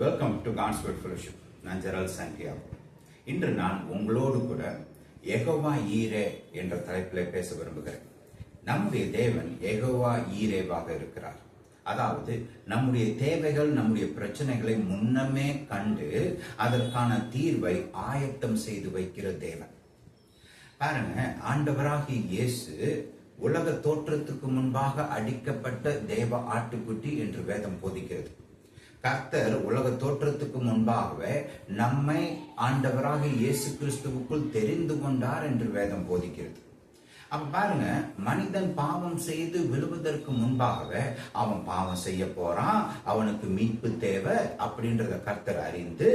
Welcome to கான்ஸ்பர்ட் fellowship நான் ஜெரல் Santiago இன்று நான் உங்களோடு கூட எகோவா ஈரே என்ற தலைப்பில் பேச விரும்புகிறேன். நம்முடைய தேவன் எகோவா ஈரேவாக இருக்கிறார். அதாவது நம்முடைய தேவைகள் நம்முடைய பிரச்சனைகளை முன்னமே கண்டு அதற்கான தீர்வை ஆயத்தம் செய்து வைக்கிற தேவன். பாருங்க ஆண்டவராகிய இயேசு உலக தோற்றத்துக்கு முன்பாக அடிக்கப்பட்ட தேவ ஆட்டுக்குட்டி என்று வேதம் போதிக்கிறது. கர்த்தர் உலக தோற்றத்துக்கு முன்பாகவே நம்மை ஆண்டவராக இயேசு கிறிஸ்துவுக்குள் தெரிந்து கொண்டார் என்று வேதம் போதிக்கிறது. அப்ப பாருங்க மனிதன் பாவம் செய்து விழுவதற்கு முன்பாகவே அவன் பாவம் செய்ய போறான் அவனுக்கு மீட்பு தேவை அப்படின்றத கர்த்தர் அறிந்து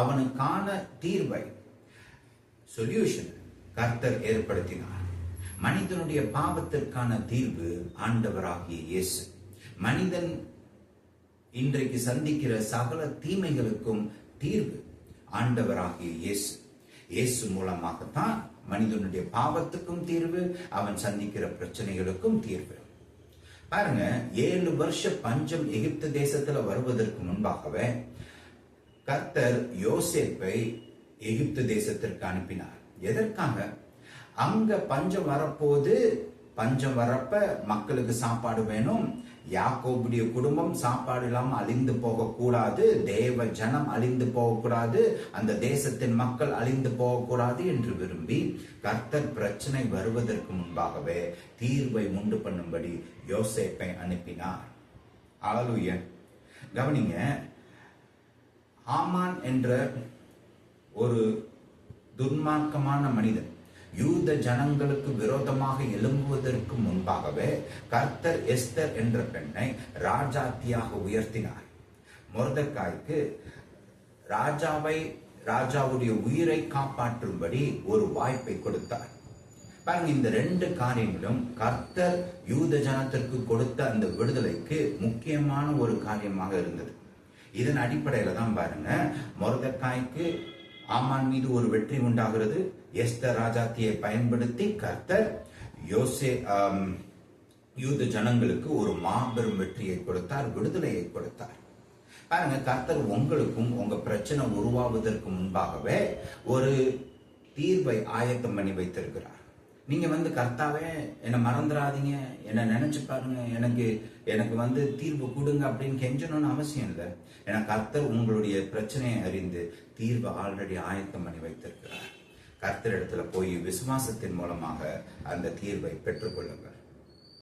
அவனுக்கான தீர்வை சொல்யூஷன் கர்த்தர் ஏற்படுத்தினார். மனிதனுடைய பாவத்திற்கான தீர்வு ஆண்டவராகிய இயேசு. மனிதன் இன்றைக்கு சந்திக்கிற சகல தீமைகளுக்கும் தீர்வு ஆண்டவராகிய இயேசு. இயேசு மூலமாகத்தான் மனிதனுடைய பாவத்துக்கும் தீர்வு அவன் சந்திக்கிற பிரச்சனைகளுக்கும் தீர்வு. பாருங்க ஏழு வருஷ பஞ்சம் எகிப்து தேசத்துல வருவதற்கு முன்பாகவே கர்த்தர் யோசேப்பை எகிப்து தேசத்திற்கு அனுப்பினார். எதற்காக? அங்க பஞ்சம் வரப்போது பஞ்சம் வரப்ப மக்களுக்கு சாப்பாடு வேணும். யாக்கோபுடைய குடும்பம் சாப்பாடு இல்லாமல் அழிந்து போகக்கூடாது. தேவ ஜனம் அழிந்து போகக்கூடாது. அந்த தேசத்தின் மக்கள் அழிந்து போகக்கூடாது என்று விரும்பி கர்த்தர் பிரச்சனை வருவதற்கு முன்பாகவே தீர்வை உண்டு பண்ணும்படி யோசேப்பை அனுப்பினார். அழலுய கவனிங்க ஆமான் என்ற ஒரு துன்மார்க்கமான மனிதன் யூத ஜனங்களுக்கு விரோதமாக எழும்புவதற்கு முன்பாகவே கர்த்தர் எஸ்தர் என்ற பெண்ணை ராஜாத்தியாக உயர்த்தினார். மொர்தக்காய்க்கு ராஜாவை ராஜாவுடைய உயிரை காப்பாற்றும்படி ஒரு வாய்ப்பை கொடுத்தார். பாருங்க இந்த ரெண்டு காரியங்களும் கர்த்தர் யூத ஜனத்திற்கு கொடுத்த அந்த விடுதலைக்கு முக்கியமான ஒரு காரியமாக இருந்தது. இதன் அடிப்படையில தான் பாருங்க மொரதக்காய்க்கு ஆமான் மீது ஒரு வெற்றி உண்டாகிறது. எஸ்த ராஜாத்தியை பயன்படுத்தி கர்த்தர் யோசே யூத ஜனங்களுக்கு ஒரு மாபெரும் வெற்றியை கொடுத்தார் விடுதலையை கொடுத்தார். பாருங்க கர்த்தர் உங்களுக்கும் உங்க பிரச்சனை உருவாவதற்கு முன்பாகவே ஒரு தீர்வை ஆயத்தம் பண்ணி வைத்திருக்கிறார். நீங்க வந்து கர்த்தாவே என்னை மறந்துடாதீங்க. என்னை நினைச்சு பாருங்க. எனக்கு எனக்கு வந்து தீர்வு கொடுங்க அப்படின்னு கெஞ்சணும்னு அவசியம் இல்லை. ஏன்னா கர்த்தர் உங்களுடைய பிரச்சனையை அறிந்து தீர்வு ஆல்ரெடி ஆயத்தம் பண்ணி வைத்திருக்கிறார். கர்த்தர் இடத்துல போய் விசுவாசத்தின் மூலமாக அந்த தீர்வை பெற்றுக்கொள்ளுங்கள்.